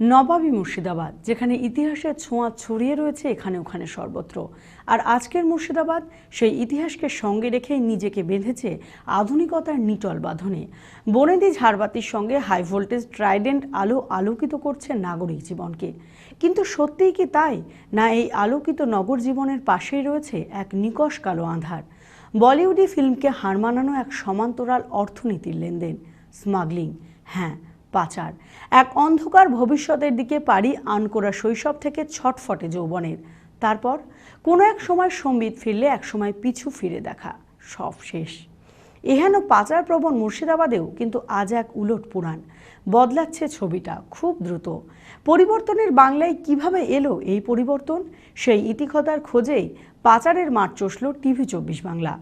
নবাবী মুর্শিদাবাদ, যেখানে ইতিহাসের ছোঁয়া ছড়িয়ে রয়েছে, এখানে ওখানে সর্বত্র। আর আজকের মুর্শিদাবাদ সেই ইতিহাসকে সঙ্গে রেখেই নিজেকে বেঁধেছে আধুনিকতার নিটল বাঁধনে। বনেদি ঝাড়বাতির সঙ্গে হাই ভোল্টেজ ট্রাইডেন্ট আলো আলোকিত করছে নাগরিক জীবনকে। কিন্তু সত্যিই কি তাই? না এই আলোকিত নগর জীবনের পাশেই রয়েছে এক নিকশ কালো আঁধার? বলিউডি ফিল্মকে হার মানানো এক সমান্তরাল অর্থনীতির লেনদেন, স্মাগলিং। হ্যাঁ পাচার। এক অন্ধকার ভবিষ্যতের দিকে পাড়ি আন করা শৈশব থেকে ছটফটে যৌবনের। তারপর কোনো এক সময় সম্বিত ফিরলে, এক সময় পিছু ফিরে দেখা। সব শেষ। এহেন পাচার প্রবণ মুর্শিদাবাদেও কিন্তু আজ এক উলট পুরাণ। বদলাচ্ছে ছবিটা খুব দ্রুত। পরিবর্তনের বাংলায় কীভাবে এলো এই পরিবর্তন? সেই ইতিকতার খোঁজেই পাচারের মাঠ চষল টিভি চব্বিশ বাংলা।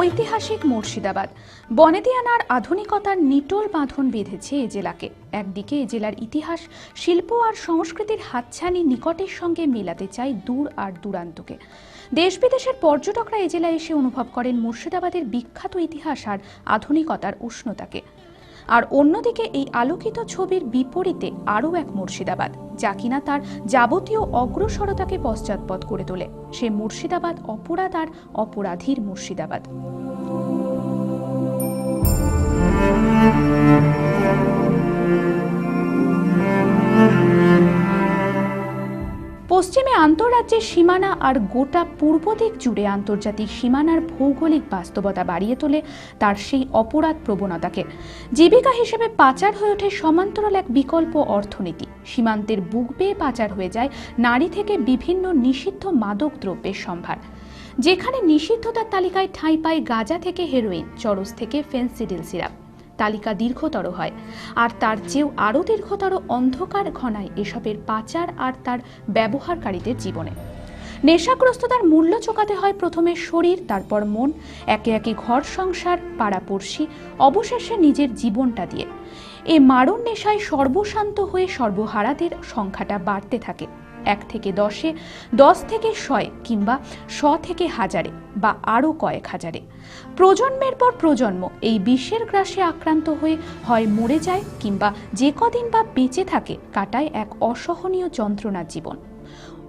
ঐতিহাসিক মুর্শিদাবাদ। বনেদিয়ানার আধুনিকতার নিটোল বাঁধন বেঁধেছে এ জেলাকে। একদিকে এ জেলার ইতিহাস, শিল্প আর সংস্কৃতির হাতছানি নিকটের সঙ্গে মেলাতে চায় দূর আর দূরান্তকে। দেশ বিদেশের পর্যটকরা এ জেলায় এসে অনুভব করেন মুর্শিদাবাদের বিখ্যাত ইতিহাস আর আধুনিকতার উষ্ণতাকে। আর অন্যদিকে এই আলোকিত ছবির বিপরীতে আরও এক মুর্শিদাবাদ, যা কিনা তার যাবতীয় অগ্রসরতাকে পশ্চাৎপদ করে তোলে। সে মুর্শিদাবাদ অপরাধ আর অপরাধীর মুর্শিদাবাদ। পশ্চিমে আন্তঃরাজ্যের সীমানা আর গোটা পূর্ব দিক জুড়ে আন্তর্জাতিক সীমানার ভৌগোলিক বাস্তবতা বাড়িয়ে তোলে তার সেই অপরাধ প্রবণতাকে। জীবিকা হিসেবে পাচার হয়ে ওঠে সমান্তরাল এক বিকল্প অর্থনীতি। সীমান্তের বুক বেয়ে পাচার হয়ে যায় নারী থেকে বিভিন্ন নিষিদ্ধ মাদক দ্রব্যের সম্ভার। যেখানে নিষিদ্ধতার তালিকায় ঠাঁই পায় গাঁজা থেকে হেরোইন, চরস থেকে ফেন্সিডিল সিরাপ। তালিকা দীর্ঘতর হয়। আর তার চেয়েও আরও দীর্ঘতর অন্ধকার ঘনায় এসবের পাচার আর তার ব্যবহারকারীদের জীবনে। নেশাগ্রস্ততার মূল্য চোকাতে হয় প্রথমে শরীর, তারপর মন। একে একে ঘর সংসার, পাড়াপড়শি, অবশেষে নিজের জীবনটা দিয়ে। এ মারণ নেশায় সর্বশান্ত হয়ে সর্বহারাদের সংখ্যাটা বাড়তে থাকে। এক থেকে দশে, দশ থেকে শয়ে কিংবা শ থেকে হাজারে বা আরও কয়েক হাজারে। প্রজন্মের পর প্রজন্ম এই বিশ্বের গ্রাসে আক্রান্ত হয়ে হয় মরে যায় কিংবা যে কদিন বা বেঁচে থাকে কাটায় এক অসহনীয় যন্ত্রণার জীবন।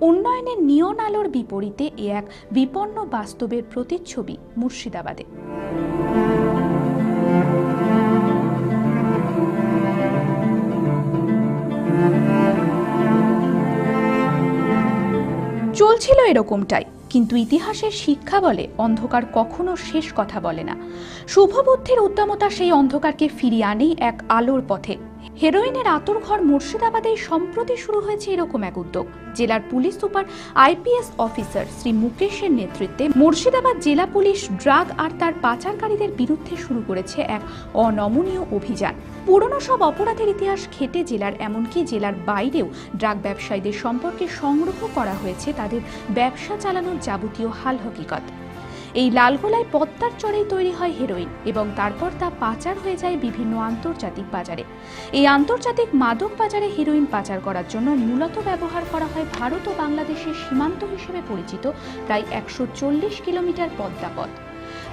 উন্নয়নের নিয়ন আলোর বিপরীতে এ এক বিপন্ন বাস্তবের প্রতিচ্ছবি মুর্শিদাবাদে। চলছিল এরকমটাই, কিন্তু ইতিহাসের শিক্ষা বলে অন্ধকার কখনো শেষ কথা বলে না। শুভবুদ্ধির উদ্যমতা সেই অন্ধকারকে ফিরিয়ে আনেই এক আলোর পথে। হেরোইনের আতর ঘর মুর্শিদাবাদে সম্প্রতি শুরু হয়েছে এরকম এক উদ্যোগ। জেলার police super, IPS officer Shri মুকেশের নেতৃত্বে মুর্শিদাবাদ জেলা পুলিশ ড্রাগ আর তার পাচারকারীদের বিরুদ্ধে শুরু করেছে এক অনমনীয় অভিযান। পুরনো সব অপরাধের ইতিহাস খেটে জেলার, এমনকি জেলার বাইরেও ড্রাগ ব্যবসায়ীদের সম্পর্কে সংগ্রহ করা হয়েছে তাদের ব্যবসা চালানোর যাবতীয় হাল হকিকত। এই লালগোলায় পদ্মার চড়েই তৈরি হয় হেরোইন এবং তারপর তা পাচার হয়ে যায় বিভিন্ন আন্তর্জাতিক বাজারে। এই আন্তর্জাতিক মাদক বাজারে হেরোইন পাচার করার জন্য মূলত ব্যবহার করা হয় ভারত ও বাংলাদেশের সীমান্ত হিসেবে পরিচিত প্রায় একশো চল্লিশ কিলোমিটার পদ্মা পথ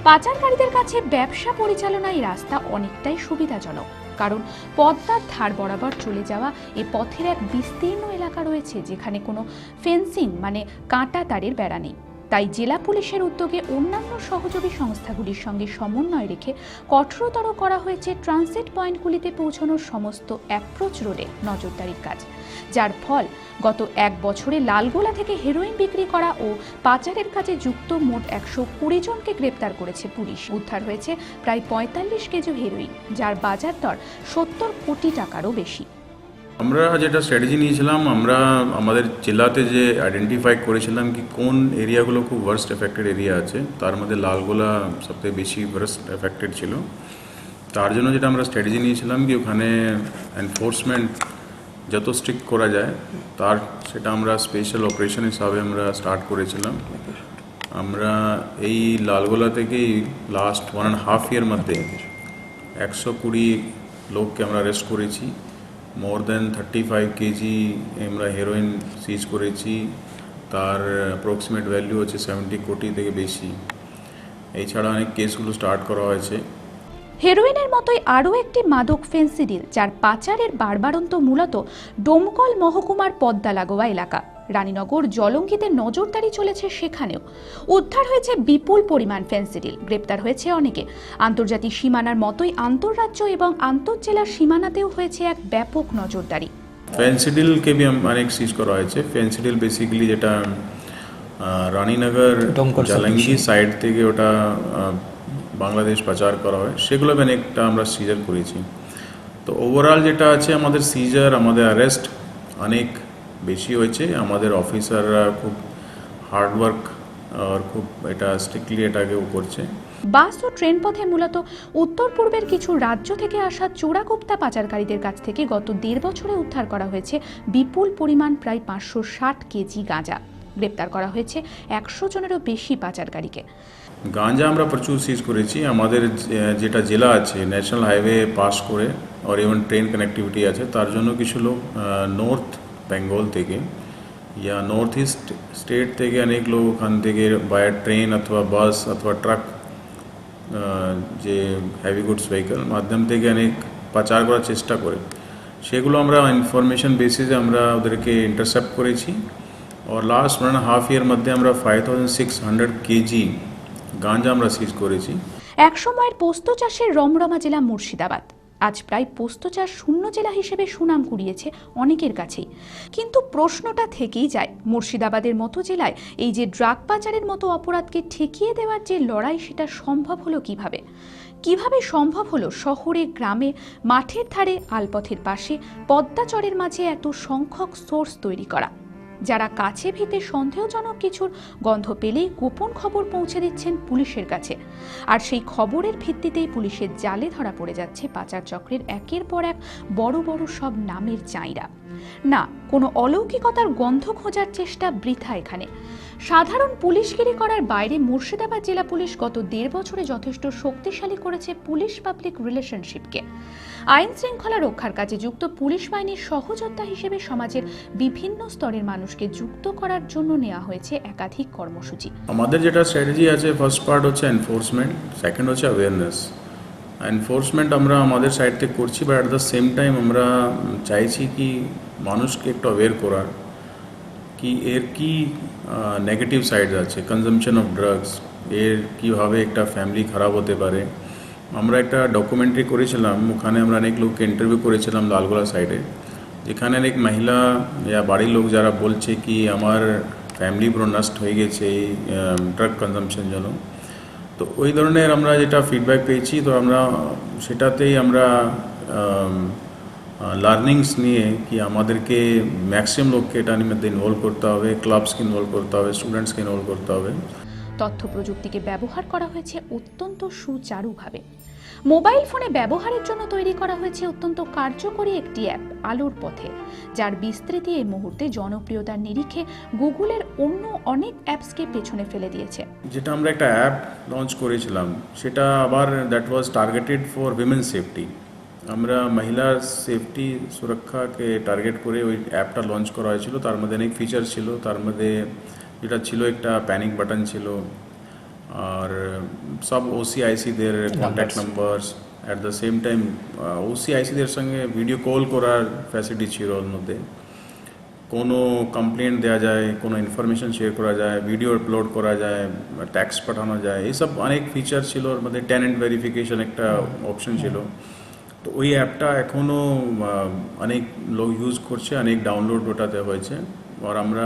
পাচারকারীদের কাছে ব্যবসা পরিচালনায় রাস্তা অনেকটাই সুবিধাজনক, কারণ পদ্মার ধার বরাবর চলে যাওয়া এ পথের এক বিস্তীর্ণ এলাকা রয়েছে যেখানে কোনো ফেন্সিং মানে কাঁটা তারের বেড়া নেই। তাই জেলা পুলিশের উদ্যোগে অন্যান্য সহযোগী সংস্থাগুলির সঙ্গে সমন্বয় রেখে কঠোরতর করা হয়েছে ট্রানজিট পয়েন্টগুলিতে পৌঁছানোর সমস্ত অ্যাপ্রোচ রোডে নজরদারির কাজ। যার ফল, গত এক বছরে লালগোলা থেকে হেরোইন বিক্রি করা ও পাচারের কাজে যুক্ত মোট একশো কুড়ি জনকে গ্রেপ্তার করেছে পুলিশ। উদ্ধার হয়েছে প্রায় পঁয়তাল্লিশ কেজি হেরোইন যার বাজার দর সত্তর কোটি টাকারও বেশি। আমরা যেটা স্ট্র্যাটেজি নিয়েছিলাম, আমরা আমাদের জেলাতে যে আইডেন্টিফাই করেছিলাম কি কোন এরিয়াগুলো খুব ওয়ার্স্ট এফেক্টেড এরিয়া আছে, তার মধ্যে লালগোলা সবথেকে বেশি ওয়ার্স্ট এফেক্টেড ছিল। তার জন্য যেটা আমরা স্ট্র্যাটেজি নিয়েছিলাম কি ওখানে এনফোর্সমেন্ট যত স্ট্রিক্ট করা যায়, তার সেটা আমরা স্পেশাল অপারেশন হিসাবে আমরা স্টার্ট করেছিলাম। আমরা এই লালগোলা থেকেই last one and half year মধ্যে একশো কুড়ি লোককে আমরা অ্যারেস্ট করেছি। More than thirty five K আমরা হেরোইন সিজ করেছি। তার অ্যাপ্রক্সিমেট ভ্যালু হচ্ছে সেভেন্টি কোটি থেকে বেশি। এছাড়া অনেক কেসগুলো স্টার্ট করা হয়েছে। হেরোইনের মতোই আরও একটি মাদক ফেন্সিডিল যার পাচারের বারবারন্ত মূলত ডোমকল মহকুমার পদ্মা লাগোয়া এলাকা। রানীনগর জলঙ্গিতে নজরদারি চলেছে সেখানেও। উদ্ধার হয়েছে বিপুল পরিমাণ ফেন্সিডিল। গ্রেপ্তার হয়েছে অনেকে। আন্তর্জাতিক সীমানার মতোই আন্তঃরাজ্য এবং আন্তঃজেলার সীমানাতেও হয়েছে এক ব্যাপক নজরদারি। ফেন্সিডিলকে বি অনেক সিজ করা হয়েছে। ফেন্সিডিল বেসিক্যালি যেটা রানীনগর জালাঙ্গি সাইড থেকে ওটা বাংলাদেশ পাচার করা হয়। সেগুলো অনেকটা আমরা সিজার করেছি। তো ওভারঅল যেটা আছে আমাদের সিজার আমাদের অ্যারেস্ট অনেক বেশি হয়েছে। আমাদের অফিসাররা খুব হার্ডওয়ার্ক আর খুব এটা স্ট্রিক্টলি এটাকে ও করছে। বাস ও ট্রেন পথে মূলত উত্তর পূর্বের কিছু রাজ্য থেকে আসা চোরাগোপ্তা পাচারকারীদের কাছ থেকে গত দেড় বছরে উদ্ধার করা হয়েছে বিপুল পরিমাণ প্রায় পাঁচশো ষাট কেজি গাঁজা। গ্রেপ্তার করা হয়েছে একশো জনেরও বেশি পাচারকারীকে। গাঁজা আমরা প্রচুর সিজ করেছি। আমাদের যেটা জেলা আছে ন্যাশনাল হাইওয়ে পাস করে আর ইভেন ট্রেন কানেক্টিভিটি আছে তার জন্য কিছু লোক নর্থ বেঙ্গল থেকে ইয়া নর্থ ইস্ট স্টেট থেকে অনেক লোক ওখান থেকে বাই ট্রেন অথবা বাস অথবা ট্রাক যে হেভি গুডস ভেহিকল মাধ্যম থেকে অনেক পাচার করার চেষ্টা করে। সেগুলো আমরা ইনফরমেশন বেসিসে আমরা ওদেরকে ইন্টারসেপ্ট করেছি। আর লাস্ট ওয়ান হাফ ইয়ার মধ্যে আমরা five thousand six hundred K G আমরা সিজ করেছি। একসময়ের পোস্ত চাষের রমরমা জেলা মুর্শিদাবাদ। আজ প্রায় পোস্ত চাষ শূন্য জেলা হিসেবে সুনাম কুড়িয়েছে অনেকের কাছেই। কিন্তু প্রশ্নটা থেকেই যায়, মুর্শিদাবাদের মতো জেলায় এই যে ড্রাগ পাচারের মতো অপরাধকে ঠেকিয়ে দেওয়ার যে লড়াই সেটা সম্ভব হলো কীভাবে? কীভাবে সম্ভব হলো শহরে, গ্রামে, মাঠের ধারে, আলপথের পাশে পদ্মাচরের মাঝে এত সংখ্যক সোর্স তৈরি করা? যারা কাছে ভিতে সন্দেহজনক কিছুর গন্ধ পেলেই গোপন খবর পৌঁছে দিচ্ছেন পুলিশের কাছে। আর সেই খবরের ভিত্তিতেই পুলিশের জালে ধরা পড়ে যাচ্ছে পাচার চক্রের একের পর এক বড় বড় সব নামের চাইরা। না কোনো অলৌকিকতার গন্ধ খোঁজার চেষ্টা বৃথা এখানে। সাধারণ পুলিশগিরি করার বাইরে মুর্শিদাবাদ জেলা পুলিশ গত দেড় বছরে যথেষ্ট শক্তিশালী করেছে পুলিশ পাবলিক রিলেশনশিপকে। আইন শৃঙ্খলা রক্ষার কাজে যুক্ত পুলিশ বাহিনীর সহযোদ্ধা হিসেবে সমাজের বিভিন্ন স্তরের মানুষকে যুক্ত করার জন্য নেওয়া হয়েছে একাধিক কর্মসূচি। আমাদের যেটা স্ট্র্যাটেজি আছে ফার্স্ট পার্ট হচ্ছে এনফোর্সমেন্ট সেকেন্ড হচ্ছে অ্যাওয়ারনেস এনফোর্সমেন্ট আমরা আমাদের সাইড থেকে করছি but at the same time আমরা চাইছি কি মানুষকে একটু অ্যাওয়ার করার, কি এর কি নেগেটিভ সাইড আছে কনজামশন অফ ড্রাগস এর কীভাবে একটা ফ্যামিলি খারাপ হতে পারে। আমরা একটা ডকুমেন্টারি করেছিলাম, ওখানে আমরা অনেক লোককে ইন্টারভিউ করেছিলাম লালগোলা সাইডে যেখানে অনেক মহিলা ইয়া বাড়ির লোক যারা বলছে কি, আমার ফ্যামিলি পুরো নষ্ট হয়ে গেছে, এই ড্রাগ কনজামশন জন্য। তো ওই ধরনের আমরা যেটা ফিডব্যাক পেয়েছি, তো আমরা সেটাতেই আমরা লার্নিংস নিয়ে কি আমাদেরকে ম্যাক্সিমাম লোককে এটার মধ্যে ইনভলভ করতে হবে ক্লাবসকে ইনভলভ করতে হবে স্টুডেন্টসকে ইনভলভ করতে হবে। তথ্য প্রযুক্তিকে ব্যবহার করা হয়েছে অত্যন্ত সুচারুভাবে। মোবাইল ফোনে ব্যবহারের জন্য তৈরি করা হয়েছে অত্যন্ত কার্যকরী একটি অ্যাপ, আলোর পথে। যার বিস্তৃতি এই মুহূর্তে জনপ্রিয়তার নিরিখে গুগলের অন্য অনেক অ্যাপসকে পেছনে ফেলে দিয়েছে। যেটা আমরা একটা অ্যাপ লঞ্চ করেছিলাম, সেটা আবার that was targeted for women safety আমরা মহিলার সেফটি সুরক্ষাকে টার্গেট করে ওই অ্যাপটা লঞ্চ করা হয়েছিল। তার মধ্যে অনেক ফিচার ছিল। তার মধ্যে যেটা ছিল একটা প্যানিক বাটন ছিল। আর সব ওসিআইসিদের contact numbers at the same time ওসিআইসিদের সঙ্গে ভিডিও কল করার ফ্যাসিলিটি ছিল ওর মধ্যে। কোনো কমপ্লেন দেওয়া যায় কোনো ইনফরমেশন শেয়ার করা যায় ভিডিও আপলোড করা যায় ট্যাক্স পাঠানো যায় এইসব অনেক ফিচার ছিল ওর মধ্যে। ট্যানেন্ট ভেরিফিকেশন একটা অপশন ছিল। তো ওই অ্যাপটা এখনও অনেক লোক ইউজ করছে অনেক ডাউনলোড ওটাতে হয়েছে। আর আমরা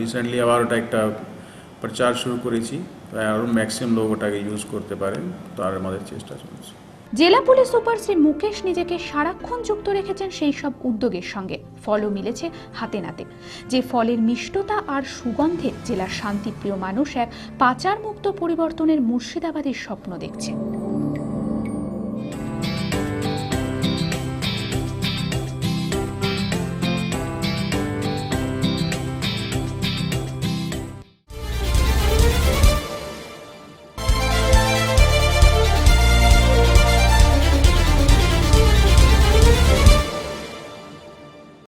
রিসেন্টলি আবার ওটা একটা প্রচার শুরু করেছি। আরও ম্যাক্সিমাম লোক ওটাকে ইউজ করতে পারেন তার আমাদের চেষ্টা চলছে। জেলা পুলিশ সুপার শ্রী মুকেশ নিজেকে সারাক্ষণ যুক্ত রেখেছেন সেই সব উদ্যোগের সঙ্গে। ফলও মিলেছে হাতে নাতে। যে ফলের মিষ্টতা আর সুগন্ধে জেলার শান্তিপ্রিয় মানুষ এক পাচার মুক্ত পরিবর্তনের মুর্শিদাবাদের স্বপ্ন দেখছে।